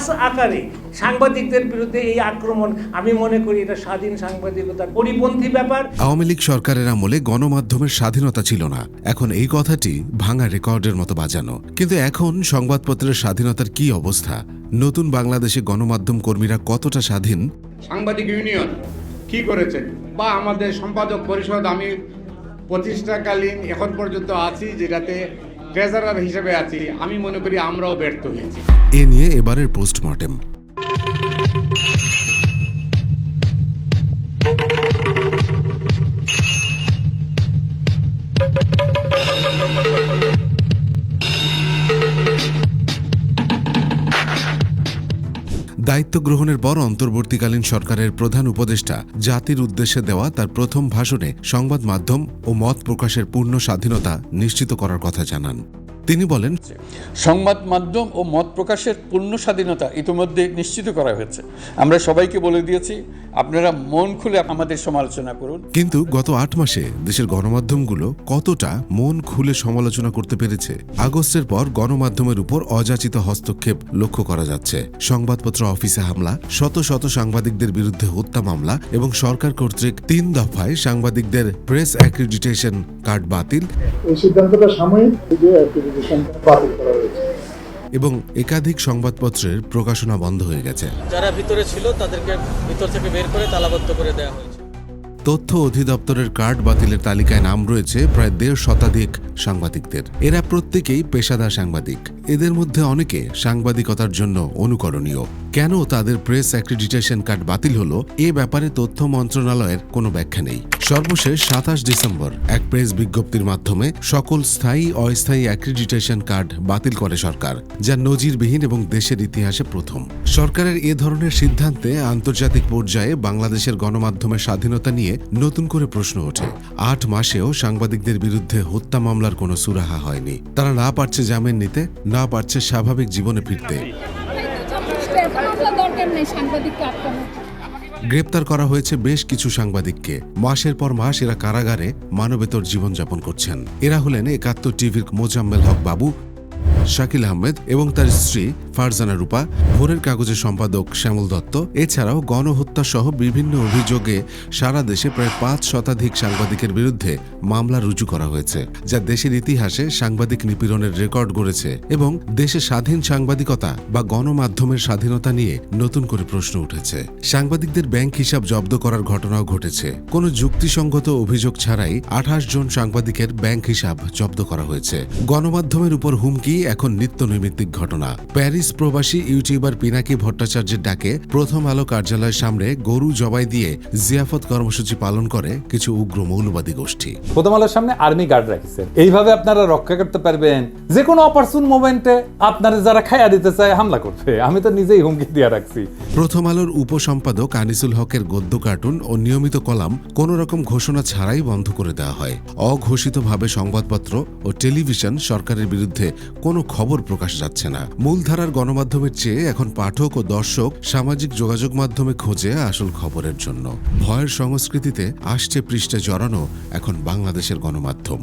মাস আকারে। সাংবাদিকদের বিরুদ্ধে এই আক্রমণ আমি মনে করি এটা স্বাধীন সাংবাদিকতার পরিপন্থী ব্যাপার। আওয়ামী লীগ সরকারের আমলে গণমাধ্যমের স্বাধীনতা ছিল না। এখন এই কথাটি ভাঙা রেকর্ডের মতো বাজানো। কিন্তু এখন সংবাদপত্রের স্বাধীনতার কি অবস্থা? নতুন বাংলাদেশে গণমাধ্যম কর্মীরা কতটা স্বাধীন? সাংবাদিক ইউনিয়ন কি করেছেন বা আমাদের সম্পাদক পরিষদ আমি প্রতিষ্ঠাকালীন এখন পর্যন্ত আছি যেটাতে ট্রেজারার হিসেবে আছি। আমি মনে করি আমরাও ব্যর্থ হয়েছি। এ নিয়ে এবারের পোস্টমর্টেম। দায়িত্ব গ্রহণের পর অন্তর্বর্তীকালীন সরকারের প্রধান উপদেষ্টা জাতির উদ্দেশ্যে দেওয়া তার প্রথম ভাষণে সংবাদ মাধ্যম ও মত প্রকাশের পূর্ণ স্বাধীনতা নিশ্চিত করার কথা জানান। তিনি বলেন সংবাদ মাধ্যম ও মত প্রকাশের পূর্ণ স্বাধীনতা ইতিমধ্যে নিশ্চিত করা হয়েছে। আমরা সবাইকে বলে দিয়েছি আপনারা মন খুলে আমাদের সমালোচনা করুন। কিন্তু গত আট মাসে দেশের গণমাধ্যমগুলো কতটা মন খুলে সমালোচনা করতে পেরেছে আগস্টের পর গণমাধ্যমের উপর অযাচিত হস্তক্ষেপ লক্ষ্য করা যাচ্ছে। সংবাদপত্র অফিসে হামলা শত শত সাংবাদিকদের বিরুদ্ধে হত্যা মামলা এবং সরকার কর্তৃক তিন দফায় সাংবাদিকদের প্রেস অ্যাক্রিডিটেশন কার্ড বাতিল। এই সিদ্ধান্তটা সাময়িক। যে অ্যাপ্লিকেশনটা বাতিল করা হয়েছে এবং একাধিক সংবাদপত্রের প্রকাশনা বন্ধ হয়ে গেছে। যারা ভিতরে ছিল তাদেরকে ভিতর থেকে বের করে তালাবদ্ধ করে দেওয়া হয়েছে। তথ্য অধিদপ্তরের কার্ড বাতিলের তালিকায় নাম রয়েছে প্রায় দেড় শতাধিক সাংবাদিকদের। এরা প্রত্যেকেই পেশাদার সাংবাদিক। এদের মধ্যে অনেকে সাংবাদিকতার জন্য অনুকরণীয়। কেন তাদের প্রেস অ্যাক্রিডিটেশন কার্ড বাতিল হলো, এ ব্যাপারে তথ্য মন্ত্রণালয়ের কোনো ব্যাখ্যা নেই। সর্বশেষ সাতাশ ডিসেম্বর, এক প্রেস বিজ্ঞপ্তির মাধ্যমে সকল স্থায়ী, অস্থায়ী অ্যাক্রিডিটেশন কার্ড বাতিল করে সরকার, যা নজিরবিহীন এবং দেশের ইতিহাসে প্রথম। সরকারের এ ধরনের সিদ্ধান্তে আন্তর্জাতিক পর্যায়ে বাংলাদেশের গণমাধ্যমের স্বাধীনতা নিয়ে নতুন করে প্রশ্ন ওঠে। আট মাসেও সাংবাদিকদের বিরুদ্ধে হত্যা মামলার কোনো সুরাহা হয়নি। তারা না পারছে জামিন নিতে, না পারছে স্বাভাবিক জীবনে ফিরতে। গ্রেপ্তার করা হয়েছে বেশ কিছু সাংবাদিককে। মাসের পর মাস এরা কারাগারে মানবেতর জীবনযাপন করছেন। এরা হলেন একাত্তর টিভির মোজাম্মেল হক বাবু, শাকিল আহমেদ এবং তার স্ত্রী ফারজানা রূপা, ভোরের কাগজের সম্পাদক শ্যামল দত্ত, এছাড়াও গণহত্যা সহ বিভিন্ন অভিযোগে সারা দেশে প্রায় পাঁচ শতাধিক সাংবাদিকের বিরুদ্ধে মামলা রুজু করা হয়েছে, যা দেশের ইতিহাসে সাংবাদিক নিপীড়নের রেকর্ড গড়েছে এবং দেশে স্বাধীন সাংবাদিকতা বা গণমাধ্যমের স্বাধীনতা নিয়ে নতুন করে প্রশ্ন উঠেছে। সাংবাদিকদের ব্যাংক হিসাব জব্দ করার ঘটনাও ঘটেছে। কোনো যুক্তিসঙ্গত অভিযোগ ছাড়াই আঠাশ জন সাংবাদিকের ব্যাংক হিসাব জব্দ করা হয়েছে। গণমাধ্যমের উপর হুমকি এখন নিত্য নৈমিত্তিক ঘটনা। প্যারিস প্রবাসী ইউটিউবার পিনাকি ভট্টাচার্যের ডাকে প্রথম আলো কার্যালয়ের সামনে গরু জবাই দিয়ে জিয়াফত কর্মসূচি পালন করে কিছু উগ্র মৌলবাদী গোষ্ঠী। প্রথম আলোর সামনে আর্মি গার্ড রাখছেন এইভাবে আপনারা রক্ষা করতে পারবেন। যে কোনো অপারচুন মোমেন্টে আপনারা যারা খায়া দিতে চায় হামলা করবে আমি তো নিজেই হুমকি দিয়ে রাখছি। প্রথম আলোর উপসম্পাদক আনিসুল হকের গদ্য কার্টুন ও নিয়মিত কলাম কোনো রকম ঘোষণা ছাড়াই বন্ধ করে দেওয়া হয়। অঘোষিতভাবে সংবাদপত্র ও টেলিভিশন সরকারের বিরুদ্ধে কোনো খবর প্রকাশ যাচ্ছে না। মূলধারার গণমাধ্যমের চেয়ে এখন পাঠক ও দর্শক সামাজিক যোগাযোগ মাধ্যমে খোঁজে আসল খবরের জন্য। ভয়ের সংস্কৃতিতে আসছে পৃষ্ঠে জড়ানো এখন বাংলাদেশের গণমাধ্যম।